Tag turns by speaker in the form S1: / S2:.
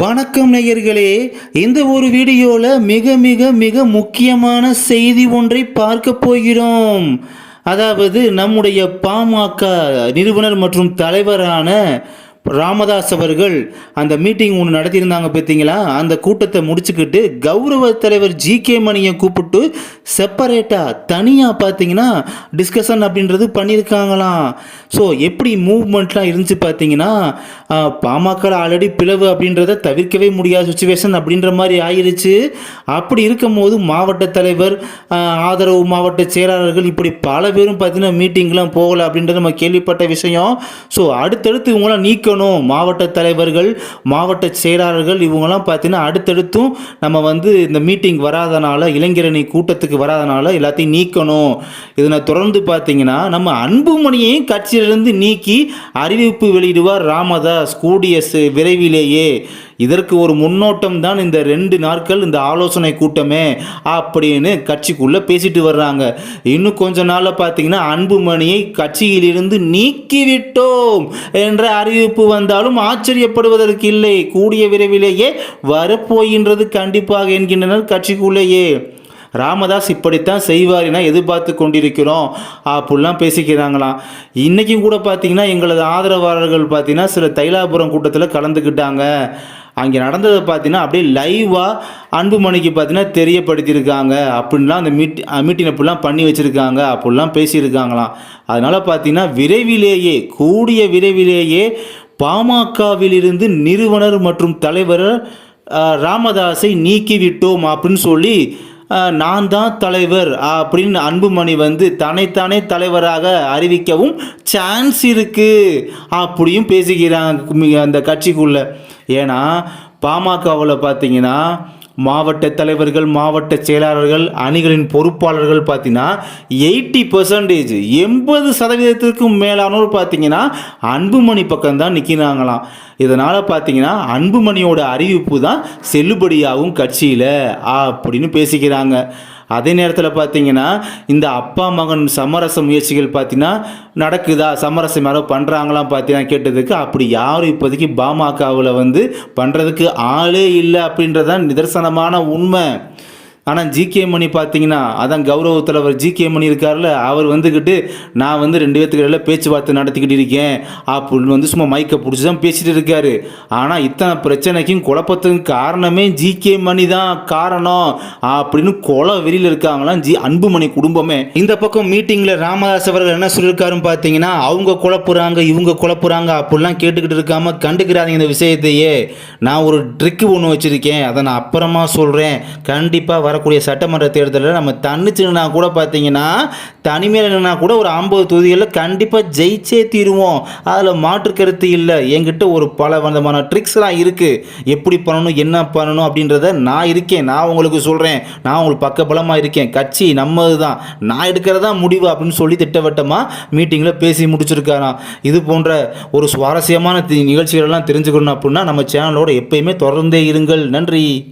S1: வணக்கம் நேயர்களே இந்த ஒரு வீடியோவில் மிக மிக மிக முக்கியமான செய்தி ஒன்றை பார்க்க போகிறோம். அதாவது நம்முடைய பாமக நிறுவனர் மற்றும் தலைவரான ராமதாஸ் அவர்கள் அந்த மீட்டிங் ஒன்று நடத்தியிருந்தாங்க பார்த்தீங்களா? அந்த கூட்டத்தை முடிச்சுக்கிட்டு கௌரவ தலைவர் ஜி கே மணியை கூப்பிட்டு செப்பரேட்டாக தனியாக பார்த்தீங்கன்னா டிஸ்கஷன் அப்படின்றது பண்ணியிருக்காங்களாம் ஸோ எப்படி மூவ்மெண்ட்லாம் இருந்துச்சு பார்த்தீங்கன்னா பாமக ஆல்ரெடி பிளவு அப்படின்றத தவிர்க்கவே முடியாத சுச்சுவேஷன் அப்படின்ற மாதிரி ஆயிடுச்சு அப்படி இருக்கும்போது மாவட்ட தலைவர் ஆதரவு மாவட்ட செயலாளர்கள் இப்படி பல பேரும் பார்த்தீங்கன்னா மீட்டிங்லாம் போகலை அப்படின்றது நம்ம கேள்விப்பட்ட விஷயம். ஸோ அடுத்தடுத்து இவங்களாம் நீக்கணும். மாவட்ட தலைவர்கள் மாவட்ட செயலாளர்கள் இவங்கெல்லாம் பார்த்தீங்கன்னா அடுத்தடுத்தும் நம்ம வந்து இந்த மீட்டிங் வராதனால இளைஞரணி கூட்டத்துக்கு வராதனால எல்லாத்தையும் நீக்கணும். இதனை தொடர்ந்து பார்த்தீங்கன்னா நம்ம அன்புமணியையும் கட்சியிலிருந்து நீக்கி அறிவிப்பு வெளியிடுவார் ராமதாஸ் கூடிய விரைவிலேயே. இதற்கு ஒரு முன்னோட்டம் தான் இந்த ரெண்டு நாட்கள் இந்த ஆலோசனை கூட்டமே அப்படின்னு கட்சிக்குள்ளே பேசிட்டு வர்றாங்க. இன்னும் கொஞ்ச நாளில் பார்த்தீங்கன்னா அன்புமணியை கட்சியிலிருந்து நீக்கிவிட்டோம் என்ற அறிவிப்பு வந்தாலும் ஆச்சரியப்படுவதற்கு இல்லை. கூடிய விரைவிலேயே வரப்போகின்றது கண்டிப்பாக என்கின்றனர் கட்சிக்குள்ளேயே. ராமதாஸ் இப்படித்தான் செய்வார் என எதிர்பார்த்து கொண்டிருக்கிறோம். அப்படிலாம் பேசிக்கிறாங்களாம். இன்றைக்கும் கூட பார்த்தீங்கன்னா எங்களது ஆதரவாளர்கள் பார்த்தீங்கன்னா சில தைலாபுரம் கூட்டத்தில் கலந்துக்கிட்டாங்க. அங்கே நடந்ததை பார்த்தீங்கன்னா அப்படியே லைவாக அன்புமணிக்கு பார்த்தீங்கன்னா தெரியப்படுத்தியிருக்காங்க. அப்படின்லாம் அந்த மீட் மீட்டிங் அப்படிலாம் பண்ணி வச்சுருக்காங்க. அப்படிலாம் பேசியிருக்காங்களாம். அதனால் பார்த்தீங்கன்னா விரைவிலேயே கூடிய விரைவிலேயே பாமகவிலிருந்து நிறுவனர் மற்றும் தலைவர் ராமதாஸை நீக்கிவிட்டோம் அப்படின்னு சொல்லி நான் தான் தலைவர் அப்படின்னு அன்புமணி வந்து தன்னைத்தானே தலைவராக அறிவிக்கவும் சான்ஸ் இருக்குது அப்படியும் பேசிக்கிறாங்க அந்த கட்சிக்குள்ளே. ஏன்னா பாமகவில் பார்த்தீங்கன்னா மாவட்ட தலைவர்கள் மாவட்ட செயலாளர்கள் அணிகளின் பொறுப்பாளர்கள் பார்த்தீங்கன்னா எயிட்டி பர்சன்டேஜ் எண்பது சதவீதத்திற்கும் மேலானோர் பார்த்தீங்கன்னா அன்புமணி பக்கம்தான் நிற்கிறாங்களாம் இதனால் பார்த்தீங்கன்னா அன்புமணியோட அறிவிப்பு தான் செல்லுபடியாகும் கட்சியில் அப்படின்னு பேசிக்கிறாங்க. அதே நேரத்தில் பார்த்தீங்கன்னா இந்த அப்பா மகன் சமரச முயற்சிகள் பார்த்தீங்கன்னா நடக்குதா? சமரசம் யாரோ பண்ணுறாங்களாம் பார்த்தீங்கன்னா கேட்டதுக்கு அப்படி யாரும் இப்போதைக்கு பாமகவில் வந்து பண்ணுறதுக்கு ஆளே இல்லை அப்படின்றதான் நிதர்சனமான உண்மை. ஆனால் ஜிகே மணி பார்த்தீங்கன்னா அதான் கௌரவ தலைவர் ஜிகே மணி இருக்கார்ல அவர் வந்துக்கிட்டு நான் வந்து ரெண்டு பேர்த்துக்கு இடையில பேச்சுவார்த்தை நடத்திக்கிட்டு இருக்கேன். அப்படின்னு வந்து சும்மா மைக்கை பிடிச்சி தான் பேசிகிட்டு இருக்காரு. ஆனால் இத்தனை பிரச்சனைக்கும் குழப்பத்துக்கும் காரணமே ஜிகே மணி தான் காரணம் அப்படின்னு கொலை வெளியில் இருக்காங்களாம் ஜி அன்புமணி குடும்பமே. இந்த பக்கம் மீட்டிங்கில் ராமதாஸ் அவர்கள் என்ன சொல்லியிருக்காருன்னு பார்த்தீங்கன்னா அவங்க குழப்புறாங்க இவங்க குழப்புறாங்க அப்படிலாம் கேட்டுக்கிட்டு இருக்காமல் கண்டுக்கிறாதீங்க இந்த விஷயத்தையே. நான் ஒரு ட்ரிக்கு ஒன்று வச்சுருக்கேன். அதை நான் அப்புறமா சொல்கிறேன் கண்டிப்பாக வரக்கூடிய சட்டமன்ற தேர்தலில் நம்ம தன்னிச்சுனா கூட பார்த்தீங்கன்னா தனிமையில் நின்னா கூட ஒரு ஐம்பது தொகுதிகளில் கண்டிப்பாக ஜெயிச்சே தீருவோம். அதில் மாற்று கருத்து இல்லை. என்கிட்ட ஒரு பல விதமான ட்ரிக்ஸ்லாம் இருக்குது எப்படி பண்ணணும் என்ன பண்ணணும் அப்படின்றத நான் இருக்கேன். நான் உங்களுக்கு சொல்கிறேன் நான் உங்களுக்கு பக்கபலமாக இருக்கேன். கட்சி நம்மது தான் நான் எடுக்கிறதா முடிவு அப்படின்னு சொல்லி திட்டவட்டமாக மீட்டிங்கில் பேசி முடிச்சிருக்காராம். இது போன்ற ஒரு சுவாரஸ்யமான நிகழ்ச்சிகள்லாம் நிகழ்ச்சிகளெல்லாம் தெரிஞ்சுக்கணும் அப்படின்னா நம்ம சேனலோட எப்பயுமே தொடர்ந்தே இருங்கள். நன்றி.